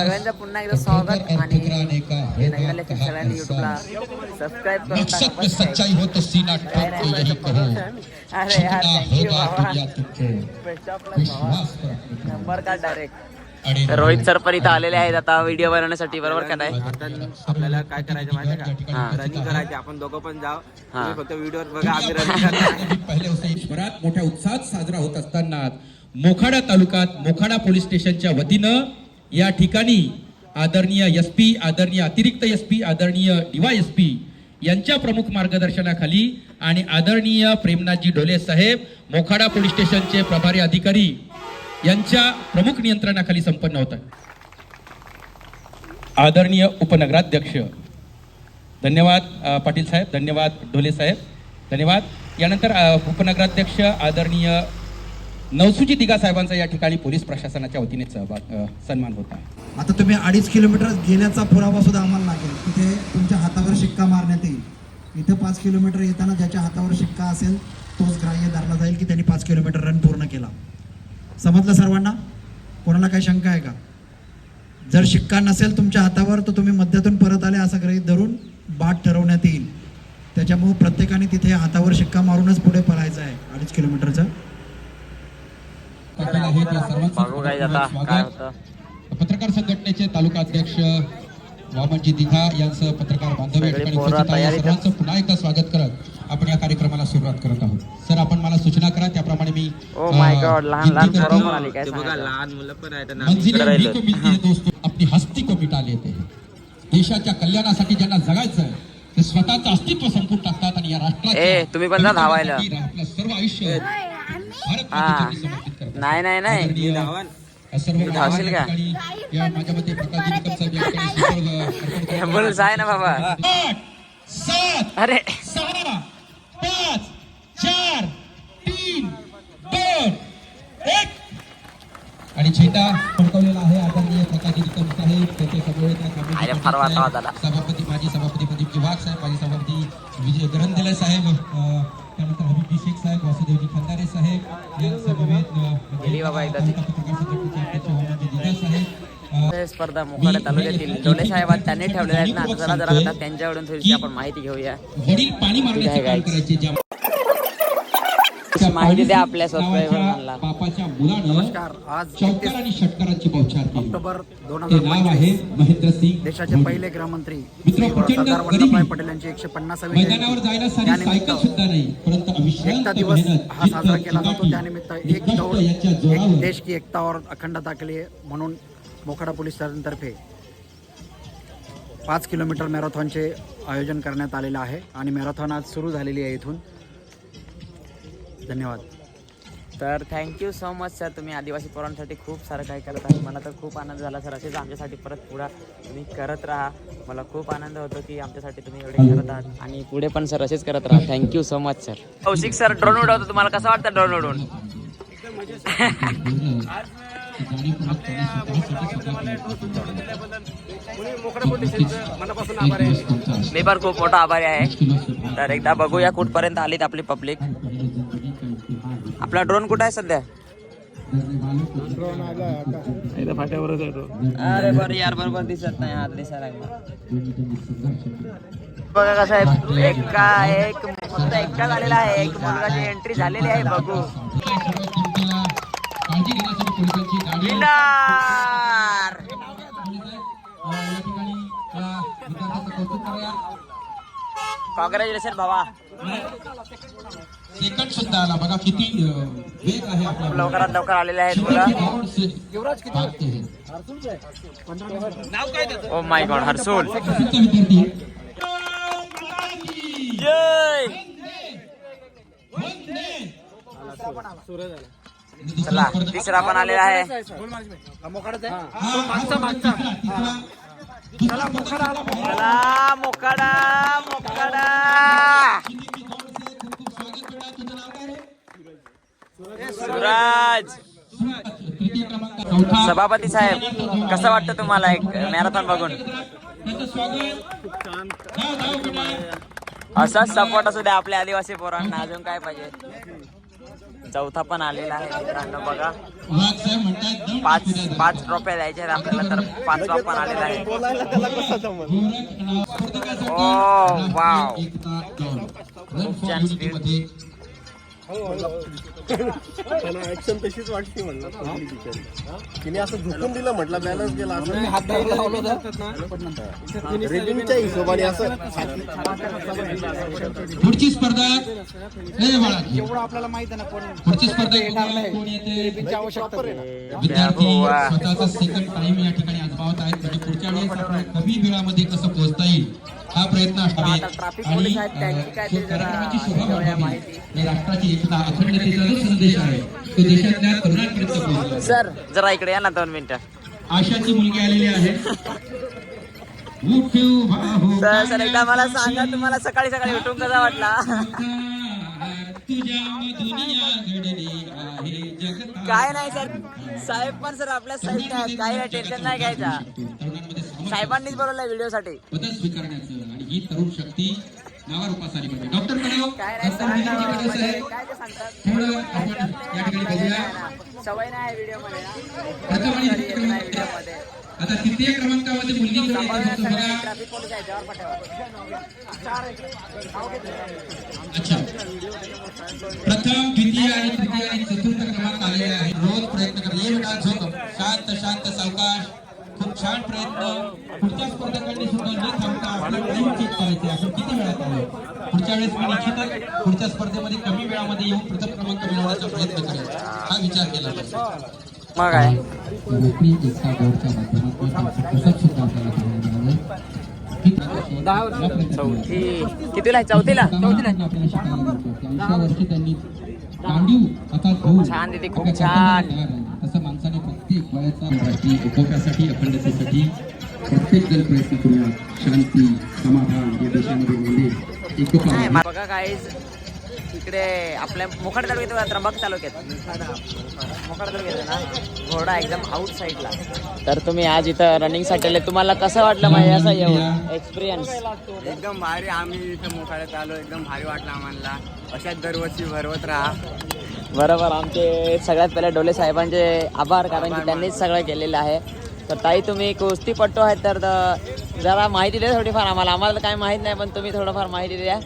सगळ्यांचं पुन्हा एकदा स्वागत आणि सगळ्यांनी युट्यूबला सबस्क्राईब करून टाका. हो. अरे यार थँक्यू बाबा. नंबर का डायरेक्ट अडे तर रोहित सर पण इथं आलेले आहेत आता व्हिडिओ बनवण्यासाठी बरोबर का नाही? आपल्याला काय करायचं माहिती हा. का? रनिंग करायची आपण दोघं पण जाऊ. हा. तुम्ही फक्त व्हिडिओ बघा आम्ही रनिंग पहिले मोठ्या उत्साहात साजरा होत असताना मोखाडा तालुक्यात मोखाडा पोलीस स्टेशनच्या वतीनं या ठिकाणी आदरणीय एस पी आदरणीय अतिरिक्त एस पी आदरणीय डीवाय एस पी यांच्या प्रमुख मार्गदर्शनाखाली आणि आदरणीय प्रेमनाथजी डोले साहेब मोखाडा पोलीस स्टेशनचे प्रभारी अधिकारी यांच्या प्रमुख नियंत्रणाखाली संपन्न होत आहे आदरणीय उपनगराध्यक्ष धन्यवाद पाटील साहेब धन्यवाद ढोले साहेब धन्यवाद. यानंतर उपनगराध्यक्ष आदरणीय नवसुजी दिगा साहेबांचा या ठिकाणी पोलीस प्रशासनाच्या वतीने सहभाग सन्मान होता आता तुम्ही अडीच किलोमीटर गेल्याचा पुरावा सुद्धा आम्हाला लागेल. तिथे तुमच्या हातावर शिक्का मारण्यात येईल. इथं पाच किलोमीटर येताना ज्याच्या हातावर शिक्का असेल तोच ग्राह्य धरला जाईल की त्यांनी पाच किलोमीटर रन पूर्ण केला. समजलं सर्वांना? कोणाला काही शंका आहे का? जर शिक्का नसेल तुमच्या हातावर तर तुम्ही मध्यातून परत आले असं गृहीत धरून बाट ठरवण्यात येईल. त्याच्यामुळं प्रत्येकाने तिथे हातावर शिक्का मारूनच पुढे पळायचं आहे. अडीच किलोमीटरचं. पाटील आहेत या सर्वांचं पत्रकार संघटनेचे तालुका अध्यक्ष वामनजी दिघा यांचं पत्रकार बांधव या ठिकाणी उपस्थित आहे. सर्वांचं पुन्हा एकदा स्वागत करत आपण या कार्यक्रमाला सुरुवात करत आहोत. सर आपण मला सूचना करा त्याप्रमाणे मी दोस्तों. अपनी हस्ती को मिटा लेते हैं देशाच्या कल्याणासाठी ज्यांना जगायचं आहे ते स्वतःचं अस्तित्व संपून टाकतात आणि या राष्ट्राच्या ए, तुम्ही पण धावायला. आपलं सर्व आयुष्य हा. नाही नाही नाही. तू धावशील या का? ॲम्ब्युलन्स आहे ना बाबा. अरे. पाच चार तीन दोन एक. आणि झेंडा फडकवलेला आहे आदरणीय निकम साहेब. त्याचे अरे, फार. सभापती माजी सभापती प्रदीपजी वाघ साहेब माजी सभापती विजय साहेब त्यानंतर वासुदेवजी खंदारे साहेब अ, हे स्पर्धा मोखाडा तालुक्यातील डोले साहेब त्यांनी ठेवलेल्या आहेत ना जरा जरा त्यांच्याकडून थोडीशी आपण माहिती घेऊया वडील पाणी मारण्याचे काम. करायचे माहिती द्या आपल्या बापाच्या मुलानं आज चौकार आणि षटकारांची बौछार केली. ऑक्टोबर दोन ते नाव आहे महेंद्र सिंग देशाचे. पहिले गृहमंत्री. मित्र श्री प्रचंड सरदार गरिबी. वल्लभभाई पटेल यांची एकशे पन्नासावी मैदानावर जायला सारी सायकल सुद्धा नाही परंतु अविश्रांत एकता दिवस हा साजरा केला जातो. त्यानिमित्त एक दौड याच्या एक जोरावर देश की एकता और अखंडता के लिए म्हणून मोखाडा पोलीस स्टेशनतर्फे पाच किलोमीटर मॅरेथॉनचे आयोजन करण्यात आलेलं आहे. आणि मॅरेथॉन आज सुरू झालेली आहे इथून. धन्यवाद. तर थँक्यू सो मच सर तुम्ही आदिवासी पोरांसाठी खूप सारं काही करत आहे. मला तर खूप आनंद झाला सर असेच आमच्यासाठी परत पुढा तुम्ही करत राहा. मला खूप आनंद होतो की आमच्यासाठी तुम्ही एवढे करत आहात. आणि पुढे पण सर असेच करत राहा. Thank you so much sir Kaushik sir drone उडवतो. तुम्हाला कसं वाटतं ड्रोन उडवून मी पण खूप मोठा आभारी आहे. तर एकदा बघूया कुठपर्यंत आलीत आपली पब्लिक आपला ड्रोन कुठं आहे सध्या? अरे बरं यार बरोबर दिसत नाही हात दिसायला लागला. बघा कसं आहे एका एक फक्त एकटा झालेला आहे. एक मुलगाची एंट्री झालेली आहे बघू. विनार! कॉंग्रॅच्युलेशन भावा सेकंड सुद्धा आला. बघा किती वेग आहे आपल्या लवकरात लवकर आलेले आहेत मुलं. हैं. ओ माय गॉड जय चला तिसरा पण आलेला आहे. चला मोकाडा मोकाडा सुराज सभापती साहेब कसं वाटतं तुम्हाला एक मॅरेथॉन बघून? असाच सपोर्ट असू द्या आपल्या आदिवासी पोरांना अजून काय पाहिजे? चौथा पण आलेला आहे मित्रांनो बघा. पाच पाच ट्रॉफ्या द्यायच्या आहेत आपल्याला तर पाचवा पण आलेला आहे. Oh, wow. छान स्पीड ऍक्शन तशीच वाटते म्हणलं. तिने असं झुकून दिलं म्हटलं बॅलन्स गेला असं. हात रेटिंगच्या हिशोबाने असं. पुढची स्पर्धा. बाळा. एवढं आपल्याला माहीत आहे ना पुढची स्पर्धा कोण येते विद्यार्थी. स्वतःचा सेकंड टाइम या ठिकाणी आजमावत आहेत. म्हणजे पुढच्या वेळेस आपल्याला कमी वेळामध्ये कसं पोहोचता येईल? हा प्रयत्न असावे जरा कार्यक्रमाची शोभा वाढवावी. या राष्ट्राची एकता अखंडतेचा जो संदेश आहे तो देशातल्या तरुणांपर्यंत पोहोचला. सर जरा इकडे या ना दोन मिनिटं. आशाची मुलगी आलेली आहे. सर सर एकदा मला सांगा तुम्हाला सकाळी सकाळी उठून कसा वाटला? काय नाही सर. साहेब पण सर आपल्या आहेत काही नाही टेन्शन नाही घ्यायचा. साहेबांनीच बोलवलंय व्हिडिओ साठी बदल स्वीकारण्याचं आणि ही तरुण शक्ती नावारूपास आली पाहिजे डॉक्टर थोडं आपण या ठिकाणी बघूया. सवय नाही व्हिडिओमध्ये आता तृतीय क्रमांकामध्ये मुलगी अच्छा. प्रथम द्वितीय आणि तृतीय आणि चतुर्थ क्रमांक आलेले आहे रोज प्रयत्न करा. ये झोप. शांत शांत सावकाश. खूप छान प्रयत्न. पुढच्या स्पर्धकांनी सुद्धा न थांबता आपली टाइम चेक करायचे आपण किती वेळात आलो पुढच्या वेळेस मी निश्चितच पुढच्या स्पर्धेमध्ये कमी वेळामध्ये येऊन प्रथम क्रमांक मिळवण्याचा प्रयत्न करेल हा विचार केला पाहिजे. मग काय? चौथी. कितीला आहे? चौथीला? छान दीदी, खूप छान. तसं माणसाने प्रत्येक वयाचा अखंडतेसाठी प्रत्येक जण प्रयत्न करूया शांती समाधान या देशामध्ये म्हणजे बघा काय इकडे आपल्या मोखाड तालुक्यात त्र्यंबक तालुक्यात. मोखाड तालुक्यात ना? घोडा एकदम आउट साईडला तर तुम्ही आज इथं रनिंगसाठी आले. तुम्हाला कसं वाटलं माहिती असं येऊन एक्सपिरियन्स एकदम भारी आम्ही इथं मोखाड्यात आलो. एकदम भारी वाटलं आम्हाला. अशाच दरवर्षी भरवत राहा. बरोबर. आमचे सगळ्यात पहिले डोले साहेबांचे आभार कारण की त्यांनीच सगळं केलेलं आहे. तर ताई तुम्ही कुस्तीपट्टू आहेत तर जरा माहिती द्या थोडीफार आम्हाला. आम्हाला तर काही माहीत नाही पण तुम्ही थोडंफार माहिती द्या.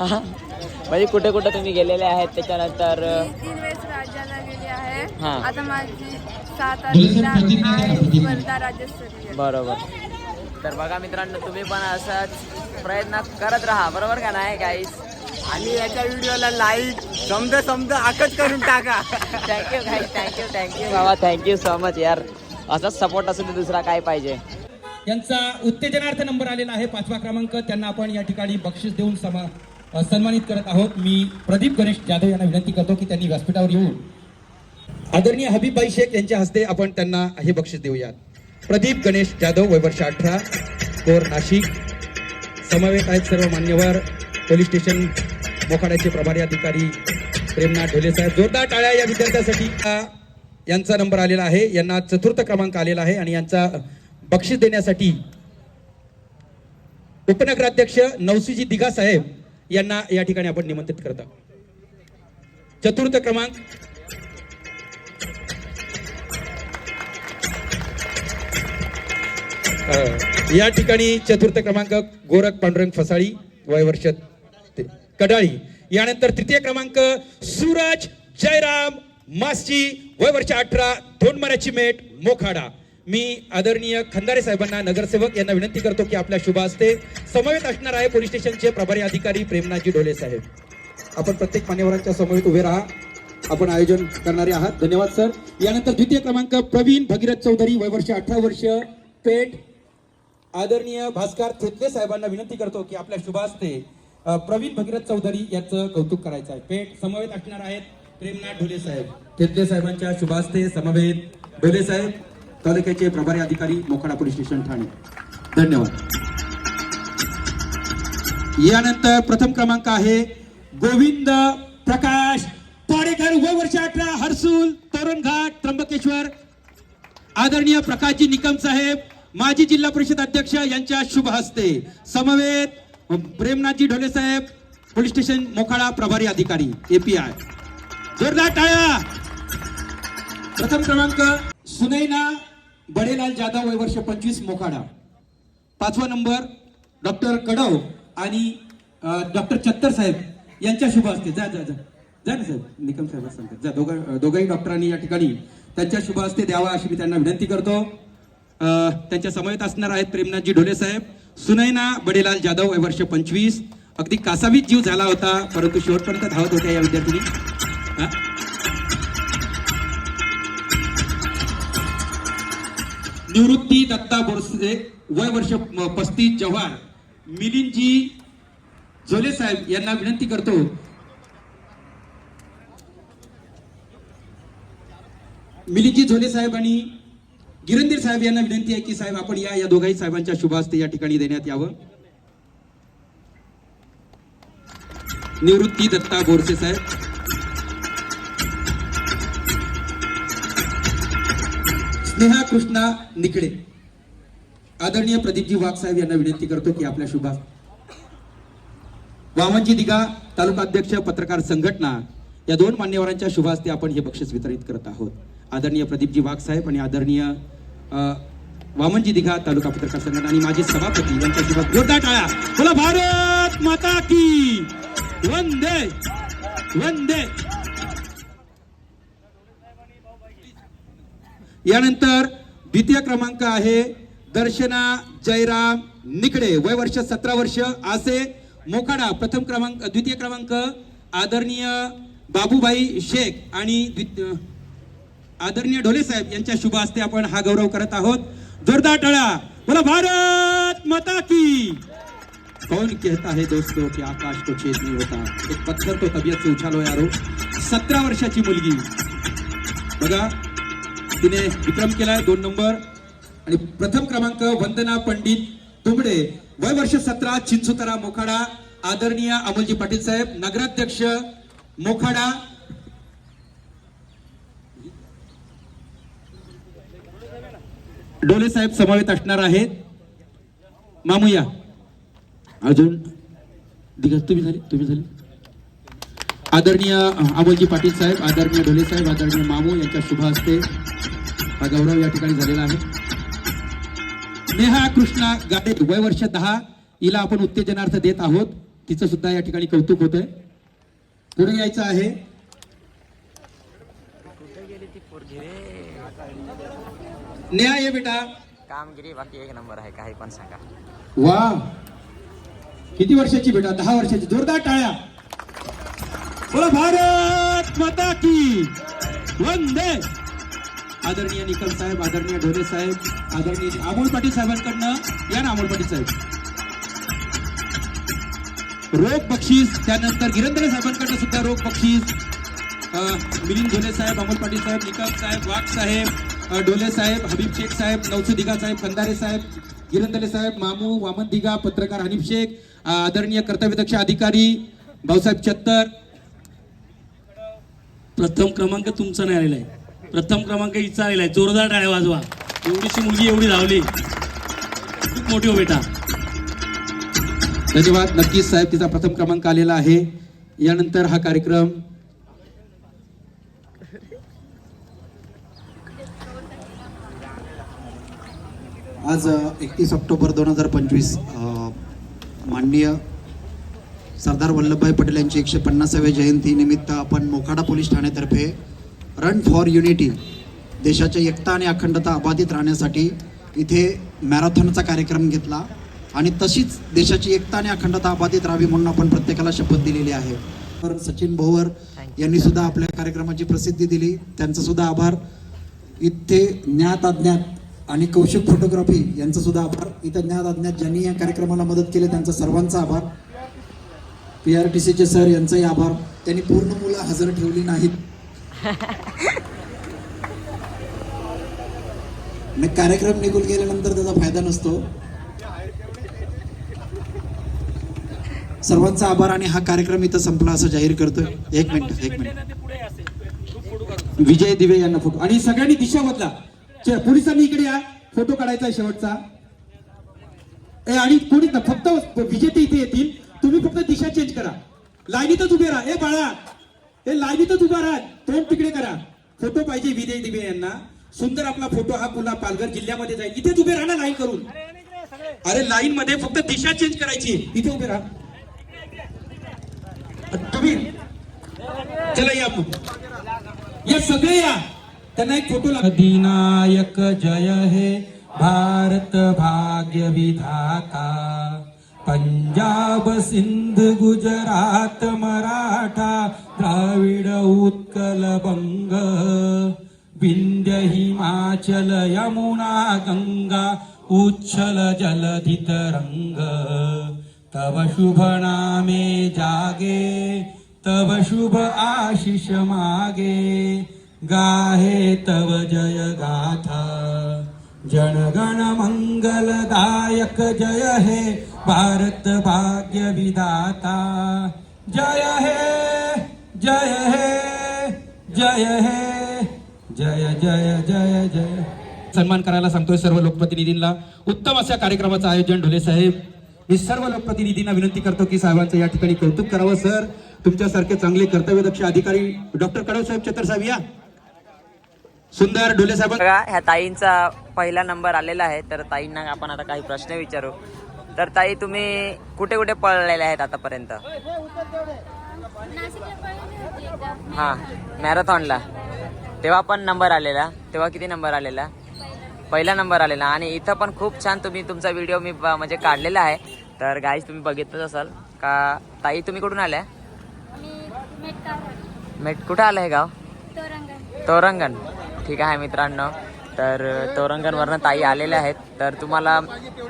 हा. म्हणजे कुठे कुठे तुम्ही गेलेले आहेत? त्याच्यानंतर मी तीन वेळेस राज्याला गेली आहे. हा. आता माझी सात तारखेला आहे. स्पर्धा राज्यस्तरीय. बरोबर. तर बघा मित्रांनो तुम्ही पण असंच प्रयत्न करत राहा. बरोबर का नाही काहीच आणि याच्या व्हिडिओला लाईक समज समज आकच करून टाका. थँक्यू काही थँक्यू थँक्यू बाबा थँक्यू सो मच यार. असाच सपोर्ट असेल तर दुसरा काय पाहिजे? यांचा उत्तेजनार्थ नंबर आलेला आहे पाचवा क्रमांक. त्यांना आपण या ठिकाणी बक्षीस देऊन समा सन्मानित करत आहोत. मी प्रदीप गणेश जाधव यांना विनंती करतो की त्यांनी व्यासपीठावर येऊन आदरणीय हबीबाई शेख यांच्या हस्ते आपण त्यांना हे बक्षीस देऊयात. प्रदीप गणेश जाधव वय वर्ष अठरा कोर नाशिक. समवेत आहेत सर्व मान्यवर पोलीस स्टेशन मोखाड्याचे प्रभारी अधिकारी प्रेमनाथ ढोले साहेब. जोरदार टाळ्या या विद्यार्थ्यासाठी. यांचा नंबर आलेला आहे. यांना चतुर्थ क्रमांक आलेला आहे आणि यांचा बक्षीस देण्यासाठी उपनगराध्यक्ष नवसीजी दिघा साहेब यांना या ठिकाणी आपण निमंत्रित करत आहोत. चतुर्थ क्रमांक. या ठिकाणी चतुर्थ क्रमांक गोरख पांडुरंग फसाळी वय वर्ष ते- कडाळी. यानंतर तृतीय क्रमांक सूरज जयराम मासची वय वर्ष अठरा मराची मेट मोखाडा. मी आदरणीय खंदारे साहेबांना नगरसेवक यांना विनंती करतो की आपल्या शुभ हस्ते समवेत असणार आहे पोलीस स्टेशनचे प्रभारी अधिकारी प्रेमनाथजी डोले साहेब. आपण प्रत्येक मान्यवरांच्या समवेत उभे राहा. आपण आयोजन करणारे आहात. धन्यवाद सर. यानंतर द्वितीय क्रमांक प्रवीण भगीरथ चौधरी वय वर्ष अठरा वर्ष पेठ. आदरणीय भास्कर थेतले साहेबांना विनंती करतो की आपल्या शुभास्ते अ, प्रवीण भगीरथ चौधरी याचं कौतुक करायचं आहे. पेठ समवेत असणार आहेत प्रेमनाथ ढोले साहेब. थेतले साहेबांच्या शुभास्ते समवेत ढोले साहेब. तालुक्याचे प्रभारी अधिकारी मोखाडा पोलीस स्टेशन ठाणे. धन्यवाद. यानंतर प्रथम क्रमांक आहे गोविंद प्रकाश पाडेकर व वर्ष अठरा हर्सूल तरुण घाट त्र्यंबकेश्वर. आदरणीय प्रकाशजी निकम साहेब माजी जिल्हा परिषद अध्यक्ष यांच्या शुभ हस्ते समवेत प्रेमनाथजी ढोले साहेब पोलीस स्टेशन मोखाडा प्रभारी अधिकारी एपीआय जोरदार टाळ्या. प्रथम क्रमांक सुनैना बडेलाल जाधव वय वर्ष पंचवीस मोखाडा. पाचवा नंबर डॉक्टर कडव आणि डॉक्टर चत्तर साहेब यांच्या शुभ असते जा जा जा. जा ना साहेब. निकम साहेब सांगतात. जा दोघं दोघंही डॉक्टरांनी या ठिकाणी त्यांच्या शुभ असते द्यावा अशी मी त्यांना विनंती करतो. त्यांच्या समवेत असणार आहेत प्रेमनाथजी ढोले साहेब. सुनैना बडेलाल जाधव वय वर्ष पंचवीस. अगदी कासावीत जीव झाला होता परंतु शेवटपर्यंत धावत होत्या या विद्यार्थिनी. निवृत्ती दत्ता बोरसे वय वर्ष पस्तीस जव्हार. मिलिंदजी झोले साहेब यांना विनंती करतो. मिलिंदजी झोले साहेब आणि गिरंदीर साहेब यांना विनंती आहे की साहेब आपण या या दोघाही साहेबांच्या शुभ हस्ते या ठिकाणी देण्यात यावं. निवृत्ती दत्ता बोरसे साहेब. स्नेहा कृष्णा निकडे. आदरणीय प्रदीपजी वाघ साहेब यांना विनंती करतो की आपल्या शुभा वामनजी दिघा तालुका अध्यक्ष पत्रकार संघटना या दोन मान्यवरांच्या शुभास्ते आपण हे बक्षीस वितरित करत आहोत. आदरणीय प्रदीपजी वाघ साहेब आणि आदरणीय वामनजी दिघा तालुका पत्रकार संघटना आणि माजी सभापती यांच्या शुभ जोरदार टाळ्या. बोला भारत माता की वंदे वंदे. यानंतर द्वितीय क्रमांक आहे दर्शना जयराम निकडे. वय वर्ष सतरा वर्ष. आसे मोखाडा. प्रथम क्रमांक द्वितीय क्रमांक आदरणीय बाबूभाई शेख आणि आदरणीय ढोले साहेब यांच्या शुभ हस्ते आपण हा गौरव करत आहोत. जोरदार टळा. बोला भारत माता की! कौन कहता है दोस्तों कि आकाश को छेद नहीं होता? एक पत्थर तो तबियत से उछालो यारो. सतरा वर्षाची मुलगी. बघा तिने विक्रम केलाय दोन नंबर. आणि प्रथम क्रमांक वंदना पंडित तुंबडे वय वर्ष सतरा चिंचुतरा मोखाडा. आदरणीय अमोलजी पाटील साहेब नगराध्यक्ष मोखाडा. डोले साहेब समवेत असणार आहेत. मामूया. अजून दिग्गज तुम्ही झाले तुम्ही झाले. आदरणीय अमोलजी पाटील साहेब आदरणीय ढोले साहेब आदरणीय मामू यांच्या शुभ हस्ते हा गौरव या ठिकाणी झालेला आहे. नेहा कृष्णा गाडे वय वर्ष दहा. हिला आपण उत्तेजनार्थ देत आहोत. तिचं सुद्धा या ठिकाणी कौतुक होतंय. पुढे यायचं आहे. नेहा ये बेटा. कामगिरी बाकी एक नंबर आहे काही पण सांगा. वा. किती वर्षाची बेटा? दहा वर्षाची. जोरदार टाळ्या. बोला भारत माता की वंदे. आदरणीय निकम साहेब आदरणीय ढोले साहेब आदरणीय अमोल पाटील साहेबांकडनं या ना अमोल पाटील साहेब. रोख बक्षीस त्यानंतर गिरंदरे साहेबांकडनं सुद्धा रोख बक्षीस. मिलिंद ढोले साहेब अमोल पाटील साहेब निकम साहेब वाघ साहेब ढोले साहेब हबीब शेख साहेब नवसू दिघा साहेब खंदारे साहेब गिरंदले साहेब मामू वामन दिघा पत्रकार हनीफ शेख आदरणीय कर्तव्यदक्ष अधिकारी भाऊसाहेब चत्तर प्रथम क्रमांक तुमचा नाही आलेला आहे. प्रथम क्रमांक हिचा आलेला आहे. जोरदार टाळ्या वाजवा. एवढीशी मुलगी एवढी धावली. खूप मोठी हो बेटा. धन्यवाद. नक्कीच साहेब तिचा प्रथम क्रमांक आलेला आहे. यानंतर हा कार्यक्रम. आज एकतीस ऑक्टोबर दोन हजार पंचवीस माननीय सरदार वल्लभभाई पटेल यांची एकशे पन्नासाव्या जयंती निमित्त आपण मोखाडा पोलीस ठाण्यातर्फे रन फॉर युनिटी देशाच्या एकता आणि अखंडता अबाधित राहण्यासाठी इथे मॅरेथॉनचा कार्यक्रम घेतला आणि तशीच देशाची एकता आणि अखंडता अबाधित राहावी म्हणून आपण प्रत्येकाला शपथ दिलेली आहे. तर सचिन भोवर यांनी सुद्धा आपल्या कार्यक्रमाची प्रसिद्धी दिली. त्यांचा सुद्धा आभार. इथे ज्ञात अज्ञात आणि कौशिक फोटोग्राफी यांचा सुद्धा आभार. इथं ज्ञात अज्ञात ज्यांनी या कार्यक्रमाला मदत केली त्यांचा सर्वांचा आभार. पी आर टी सीचे सर यांचाही आभार. त्यांनी पूर्ण मुलं हजर ठेवली नाहीत. कार्यक्रम निघून गेल्यानंतर त्याचा फायदा नसतो. सर्वांचा आभार आणि हा कार्यक्रम इथं संपला असं जाहीर करतोय. एक मिनिट एक मिनिट. विजय दिवे यांना फोटो आणि सगळ्यांनी दिशा बदला. पोलिसांनी इकडे या. फोटो काढायचा शेवटचा. आणि कोणी फक्त विजेते इथे येतील. तुम्ही फक्त दिशा चेंज करा. लाईनीतच उभे राहा. ए बाळा. ते लाईनीतच उभा राहा. तोंड तिकडे करा. फोटो पाहिजे विजय दिवे यांना. सुंदर आपला फोटो हा पुन्हा पालघर जिल्ह्यामध्ये जाईल. इथेच उभे राहा ना लाईन करून. अरे लाईन मध्ये फक्त दिशा चेंज करायची. इथे उभे राहा. तुम्ही चला या या सगळे या. त्यांना एक फोटो लाग अधिनायक जय हे भारत भाग्य विधाता. पंजाब सिंध गुजरात मराठा द्राविड उत्कल बंग विंध्य हिमाचल यमुना गंगा उच्छल जलधित रंग। तव शुभ नामे जागे तव शुभ आशिष मागे। गाहे तव जय गाथा। जनगण मंगलदायक जय हे। भारत भाग्य विधाता। जय हे जय हे जय हे जय जय जय जय। सन्मान करायला सांगतोय सर्व लोकप्रतिनिधींना. उत्तम अशा कार्यक्रमाचं आयोजन ढोले साहेब. मी सर्व लोकप्रतिनिधींना विनंती करतो की साहेबांचं या ठिकाणी कौतुक करावं सर. तुमच्यासारखे चांगले कर्तव्यदक्ष अधिकारी डॉक्टर कडव साहेब चतर साहेब या. सुंदर ढोले साहेब. ह्या ताईंचा पहिला नंबर आलेला आहे तर ताईंना आपण आता काही प्रश्न विचारू. तर ताई तुम्ही कुठे कुठे पळलेले आहेत आतापर्यंत? हां मॅरेथॉनला. तेव्हा पण नंबर आलेला. तेव्हा किती नंबर आलेला? पहिला नंबर आलेला. आणि इथं पण खूप छान तुम्ही तुमचा व्हिडिओ मी म्हणजे काढलेला आहे. तर गाईज तुम्ही बघितलंच असाल का? ताई तुम्ही कुठून आल्या? मेट कुठं आलं हे गाव? तोरंगण. तोरंगण. ठीक आहे मित्रांनो. तर तोरंगणवरनं ताई आलेल्या आहेत. तर तुम्हाला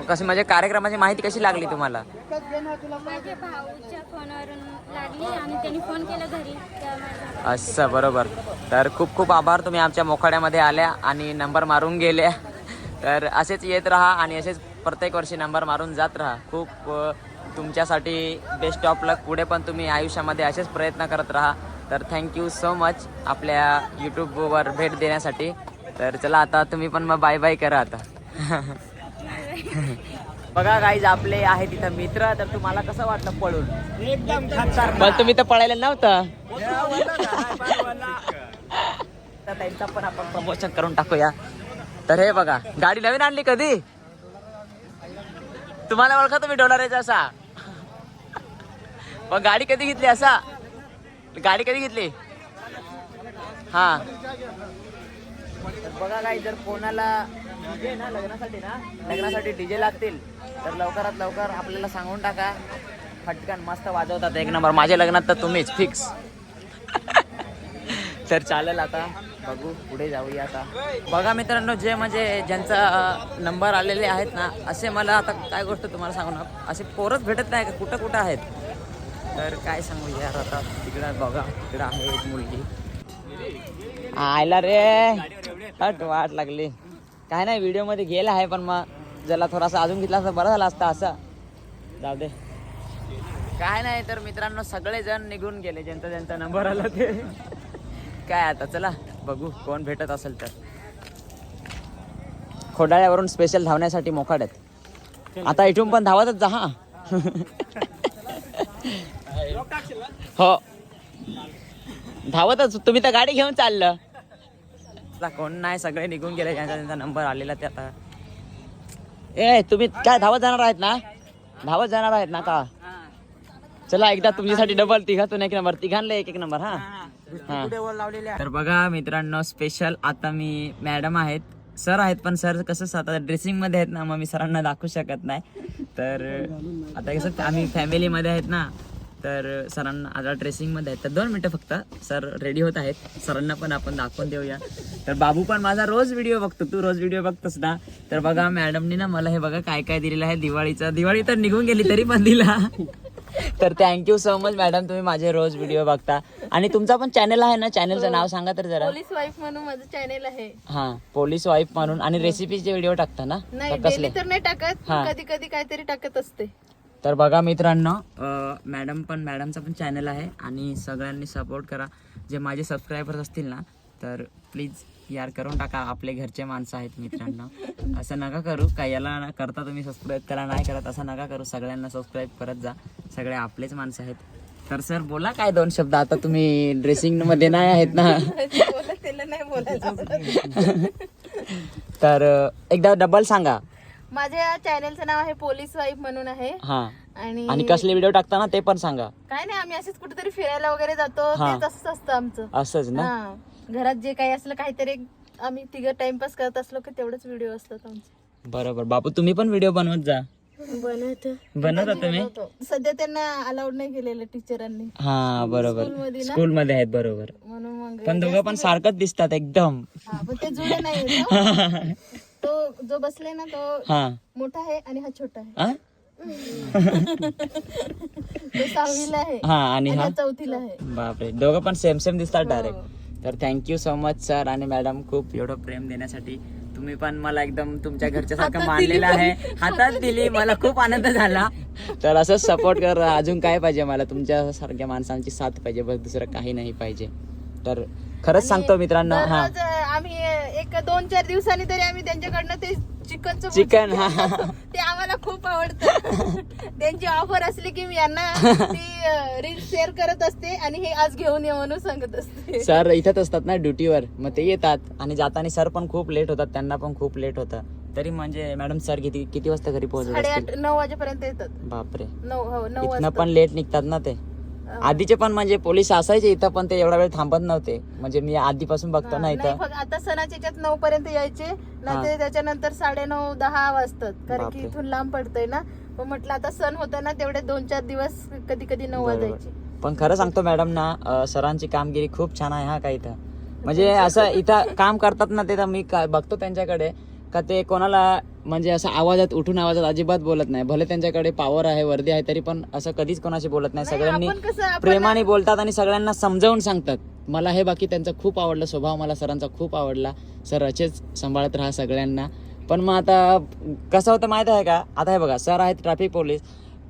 कसं म्हणजे कार्यक्रमाची माहिती कशी लागली तुम्हाला? माझ्या भाऊच्या फोनवरून लागली आणि त्यांनी फोन केला घरी. त्यामुळे असं बरोबर. तर खूप खूप आभार. तुम्ही आमच्या मोखाड्यामध्ये आल्या आणि नंबर मारून गेल्या तर असेच येत राहा आणि असेच प्रत्येक वर्षी नंबर मारून जात राहा. खूप अ, तुमच्यासाठी बेस्ट ऑफ लक पुढे पण तुम्ही आयुष्यामध्ये असेच प्रयत्न करत राहा. तर थँक्यू सो मच आपल्या यूट्यूबवर भेट देण्यासाठी. तर चला आता तुम्ही पण मग बाय बाय करा आता. बघा गाईज आपले आहे तिथं मित्र तर तुम्हाला कसं वाटलं पळून? एकदम पण तुम्ही तर पळायला नव्हतं. तर त्यांचा पण आपण प्रमोशन करून टाकूया. तर हे बघा गाडी नवीन आणली कधी? तुम्हाला ओळखा तुम्ही डोलाराचा असा. पण गाडी कधी घेतली असा? गाडी कधी घेतली? हा. बघा काय जर कोणाला डीजे ना लग्नासाठी ना लग्नासाठी डीजे लागतील तर लवकरात लवकर आपल्याला सांगून टाका. फटकन मस्त वाजवतात एक नंबर माझ्या लग्नात तर तुम्हीच फिक्स तर चालेल आता बघू पुढे जाऊया आता. बघा मित्रांनो जे म्हणजे ज्यांचा नंबर आलेले आहेत ना असे मला आता काय गोष्ट तुम्हाला सांगू ना असे पोरच भेटत नाही का? कुठं कुठं आहेत? तर काय सांगू यार आता? तिकडं बघा तिकडं आहे एक मुलगी. आयला रे. हट वाट लागली. काय नाही व्हिडिओमध्ये गेला आहे पण मग ज्याला थोडासा अजून घेतला असता बरं झाला असता असं. जाऊ दे. काय नाही तर मित्रांनो सगळेजण निघून गेले. ज्यांचा ज्यांचा नंबर आला ते. काय आता चला बघू कोण भेटत असेल तर. खोडाळ्यावरून स्पेशल धावण्यासाठी मोकाड्यात आता इथून पण धावतच जा हा. हो. धावतच. तुम्ही तर गाडी घेऊन चाललं. आता कोण नाही सगळे निघून गेले ज्यांचा त्यांचा नंबर आलेला ते आता. ए तुम्ही काय धावत जाणार आहेत ना? धावत जाणार आहेत ना का? चला एकदा तुमच्यासाठी डबल तिघातून एक नंबर तिघांना एक एक नंबर हा? हा. तर बघा मित्रांनो स्पेशल आता मी मॅडम आहेत. सर आहेत पण सर कसं आता ड्रेसिंगमध्ये आहेत ना मग मी सरांना दाखवू शकत नाही. तर आता कसं आम्ही फॅमिलीमध्ये आहेत ना तर सरांना आता ड्रेसिंगमध्ये आहेत. तर दोन मिनटं फक्त. सर रेडी होत आहेत. सरांना पण आपण दाखवून देऊया. तर बाबू पण माझा रोज व्हिडिओ बघतो. तू रोज व्हिडिओ बघतोस ना? तर बघा मॅडमनी ना मला हे बघा काय काय दिलेलं आहे. दिवाळीचं. दिवाळी तर निघून गेली तरी पण दिला. तर थँक्यू सो मच मॅडम तुम्ही माझे रोज व्हिडिओ बघता. आणि तुमचा पण चॅनल आहे ना? चॅनलचं नाव सांगा तर जरा. पोलीस वाईफ म्हणून माझं चॅनेल आहे. हा पोलीस वाईफ म्हणून. आणि रेसिपीचे व्हिडिओ टाकता ना? नाही कसले? तर नाही टाकत. हा. कधी कधी काहीतरी टाकत असते. तर बघा मित्रांनो मॅडम पण मॅडमचा पण चॅनल आहे आणि सगळ्यांनी सपोर्ट करा. जे माझे सबस्क्रायबर्स असतील ना तर प्लीज यार करून टाका. आपले घरचे माणसं आहेत मित्रांनो. असं नका करू. काय याला ना करता तुम्ही सबस्क्राईब करा नाही करत असं नका करू. सगळ्यांना सबस्क्राईब करत जा. सगळे आपलेच माणसं आहेत. तर सर बोला काय दोन शब्द? आता तुम्ही ड्रेसिंगमध्ये नाही आहेत ना? तर एकदा डबल सांगा. माझ्या चॅनलचं नाव आहे पोलीस वाईफ म्हणून आहे. हा. आणि आणि कसले व्हिडिओ टाकता ना ते पण सांगा. काय नाही आम्ही असेच कुठेतरी फिरायला वगैरे जातो. हा. ते तसंच असतं आमचं. असंच ना? हा. घरात जे काही असलं काहीतरी आम्ही तिघं टाइमपास करत असलो की तेवढेच व्हिडिओ असतात आमचे. बरोबर. बापू तुम्ही पण व्हिडिओ बनवत जा. बनवतो. बनवता तुम्ही? सध्या त्यांना अलाउड नाही केलेलं टीचरांनी हा बरोबर? स्कूल मध्ये आहेत बरोबर. म्हणून मग पण दोघं पण सारखंच दिसतात एकदम. हा पण ते जुळे नाही. तो जो बसलाय ना तो हा. मोठा आहे आणि हा छोटा आहे. आ? तो सहावीला आहे हा आणि आणि हा? हा चौथीला आहे. बापरे दोघं पण सेम सेम दिसतात डायरेक्ट तर thank you so much sir आणि मॅडम खूप एवढं प्रेम देण्यासाठी. तुम्ही पण मला एकदम तुमच्या घरच्या सारखं मानलेलं आहे. हातात दिली मला खूप आनंद झाला. तर असंच सपोर्ट कर अजून काय पाहिजे मला? तुमच्या सारख्या माणसांची साथ पाहिजे बस दुसरं काही नाही पाहिजे. तर खरंच सांगतो मित्रांनो हा. दररोज आम्ही एक दोन चार दिवसांनी तरी आम्ही त्यांच्याकडनं ते चिकनचं चिकन हा ते आम्हाला खूप आवडतं. त्यांची ऑफर असली की मी यांना ती रील शेअर करत असते आणि हे आज घेऊन ये म्हणून सांगत असते. सर इथंच असतात ना ड्युटीवर. मग ते येतात आणि जाताना सर पण खूप लेट होतात त्यांना पण खूप लेट होतं. तरी म्हणजे मॅडम सर किती किती वाजता घरी पोहोचत साडेआठ असतील नऊ वाजेपर्यंत येतात. बापरे. नऊ हो नऊ इथनं वाजता. पण लेट निघतात ना ते. आधीचे पण म्हणजे पोलीस असायचे इथं पण ते एवढा वेळ थांबत नव्हते. म्हणजे मी आधीपासून बघतो ना नाही इथं. आता सणाच्या याच्यात नऊ पर्यंत यायचे ना ते त्याच्यानंतर साडे नऊ दहा वाजतात. कारण की. इथून लांब पडतंय ना. मग म्हटलं आता सण होता ना तेवढे दोन चार दिवस कधी कधी नऊ वाजायचे. पण खरं सांगतो मॅडम ना सरांची कामगिरी खूप छान आहे हा का इथं म्हणजे असं इथं काम करतात ना ते तर मी बघतो त्यांच्याकडे. का ते कोणाला म्हणजे असं आवाजात उठून आवाजात अजिबात बोलत नाही. भले त्यांच्याकडे पॉवर आहे वर्दी आहे तरी पण असं कधीच कोणाशी बोलत नाही. सगळ्यांनी प्रेमाने बोलतात आणि सगळ्यांना समजावून सांगतात. मला हे बाकी त्यांचा खूप आवडलं स्वभाव मला सरांचा खूप आवडला. सर असेच सांभाळत राहा सगळ्यांना. पण मग आता कसं होतं माहीत आहे का? आता हे बघा सर आहेत ट्रॅफिक पोलीस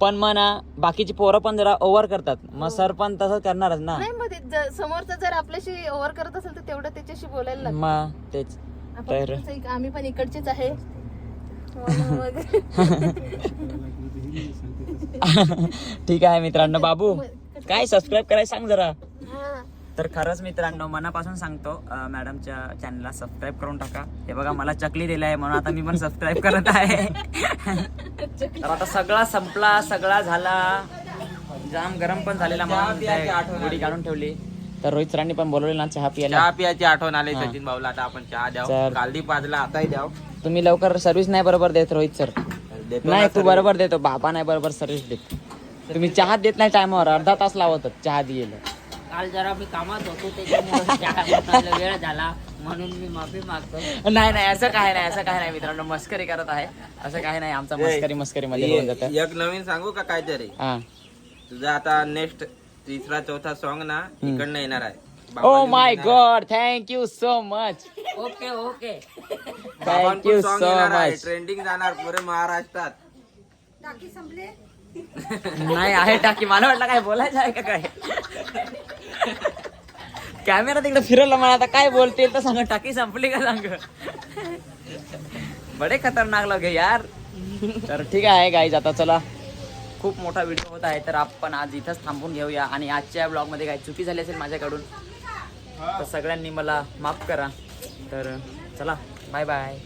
पण मग ना बाकीची पोरं पण जरा ओव्हर करतात. मग सर पण तसं करणारच ना. नाही मग समोरचा जर आपल्याशी ओव्हर करत असेल तर तेवढं त्याच्याशी बोलायला मग तेच. तर आम्ही पण इकडचेच आहे. ठीक आहे मित्रांनो बाबू काय सबस्क्राईब करायला सांग जरा. हा. तर खरंच मित्रांनो मनापासून सांगतो मॅडमच्या चॅनलला सबस्क्राईब करून टाका. हे बघा मला चकली दिली आहे म्हणून आता मी पण सबस्क्राईब करत आहे. तर आता सगळा संपला सगळा झाला. जाम गरम पण झालेला म्हणून काय गुढी काढून ठेवली. तर रोहित सरांनी पण बोलवले ना चहा पियाला. चहा पियाची आठवण आली हा. सचिन भाऊला. आता आपण चहा द्याव. कालदी पाजला आताही द्याव. तुम्ही लवकर सर्व्हिस नाही बरोबर देत रोहित सर. देतो नाही ना तू सर्व. बरोबर देतो. बाबा नाही बरोबर सर्व्हिस देत. तुम्ही चहा देत नाही टायमावर अर्धा तास लावत चहा दिलेलं काल जरा मी कामात होतो त्याच्यामुळे चहा बनवायला वेळ झाला. म्हणून मी माफी मागतो. नाही नाही असं काय नाही असं काय नाही मित्रांनो. मस्करी करत आहे. असं काय नाही आमचा मस्करी मस्करी मध्ये होऊन जातं. एक नवीन सांगू का काहीतरी? हा. तुझा आता नेक्स्ट तिसरा चौथा सॉन्ग ना इकडनं येणार आहे. ओ my. God thank you so much okay okay thank you song so much trending जाणार पुरे महाराष्ट्रात. नाही आहे टाकी. मला वाटलं काय बोलायचं आहे का काय? कॅमेरा तिकडे फिरवला मला. आता काय बोलतील तर सांग टाकी संपली का सांग? बडे खतरनाक लगे यार. तर ठीक आहे गाईज आता चला. खूप मोठा व्हिडिओ होत आहे तर आपण आज इथंच थांबून घेऊया. आणि आजच्या ब्लॉगमध्ये काही चुकी झाली असेल माझ्याकडून तर सगळ्यांनी मला माफ करा. तर चला बाय बाय